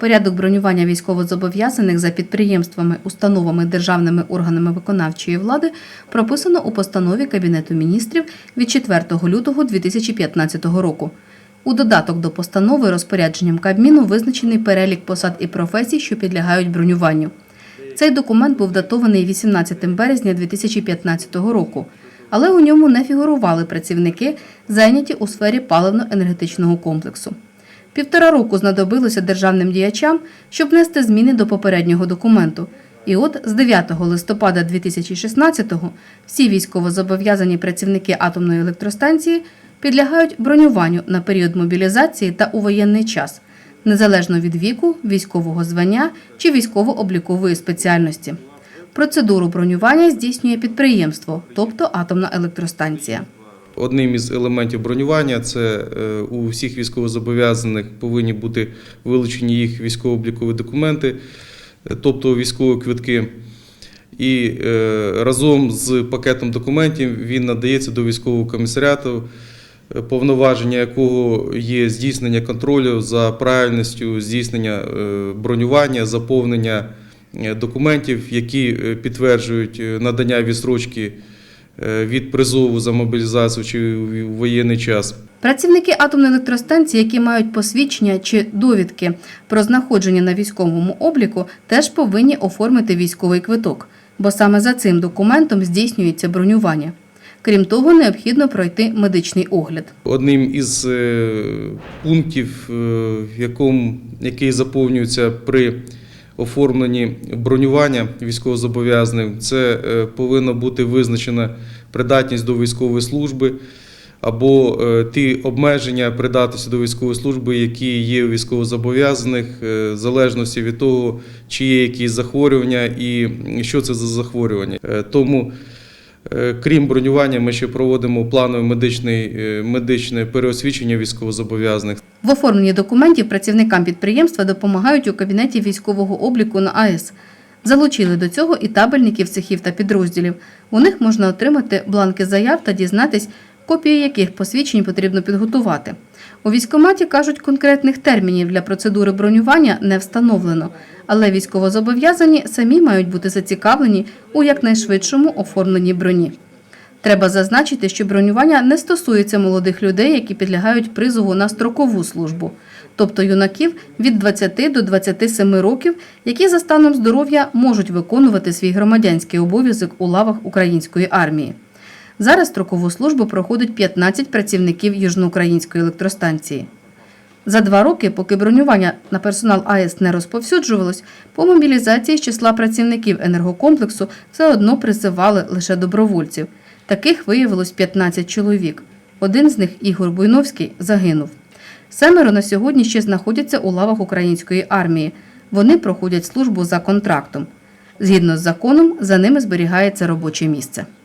Порядок бронювання військовозобов'язаних за підприємствами, установами, державними органами виконавчої влади прописано у постанові Кабінету міністрів від 4 лютого 2015 року. У додаток до постанови розпорядженням Кабміну визначений перелік посад і професій, що підлягають бронюванню. Цей документ був датований 18 березня 2015 року, але у ньому не фігурували працівники, зайняті у сфері паливно-енергетичного комплексу. Півтора року знадобилося державним діячам, щоб внести зміни до попереднього документу. І от з 9 листопада 2016-го всі військовозобов'язані працівники атомної електростанції підлягають бронюванню на період мобілізації та у воєнний час, незалежно від віку, військового звання чи військово-облікової спеціальності. Процедуру бронювання здійснює підприємство, тобто атомна електростанція. Одним із елементів бронювання це е, у всіх військовозобов'язаних повинні бути вилучені їх військово-облікові документи, е, тобто військові квитки. І е, разом з пакетом документів він надається до військового комісаріату, повноваження якого є здійснення контролю за правильністю здійснення бронювання, заповнення документів, які підтверджують надання відстрочки від призову за мобілізацію чи в воєнний час. Працівники атомної електростанції, які мають посвідчення чи довідки про знаходження на військовому обліку, теж повинні оформити військовий квиток, бо саме за цим документом здійснюється бронювання. Крім того, необхідно пройти медичний огляд. Одним із е, пунктів, е, який заповнюється при оформленні бронювання військовозобов'язаним, це е, повинна бути визначена придатність до військової служби або е, ті обмеження придатності до військової служби, які є у військовозобов'язаних, е, в залежності від того, чи є якісь захворювання і що це за захворювання. Тому Крім бронювання, ми ще проводимо планове медичне, медичне переосвідчення військовозобов'язаних. В оформленні документів працівникам підприємства допомагають у кабінеті військового обліку на АЕС. Залучили до цього і табельників цехів та підрозділів. У них можна отримати бланки заяв та дізнатись, копії яких посвідчень потрібно підготувати. У військкоматі кажуть, конкретних термінів для процедури бронювання не встановлено, але військовозобов'язані самі мають бути зацікавлені у якнайшвидшому оформленні броні. Треба зазначити, що бронювання не стосується молодих людей, які підлягають призову на строкову службу, тобто юнаків від 20 до 27 років, які за станом здоров'я можуть виконувати свій громадянський обов'язок у лавах української армії. Зараз строкову службу проходить 15 працівників Южноукраїнської електростанції. За два роки, поки бронювання на персонал АЕС не розповсюджувалось, по мобілізації з числа працівників енергокомплексу все одно призивали лише добровольців. Таких виявилось 15 чоловік. Один з них, Ігор Буйновський, загинув. Семеро на сьогодні ще знаходяться у лавах української армії. Вони проходять службу за контрактом. Згідно з законом, за ними зберігається робоче місце.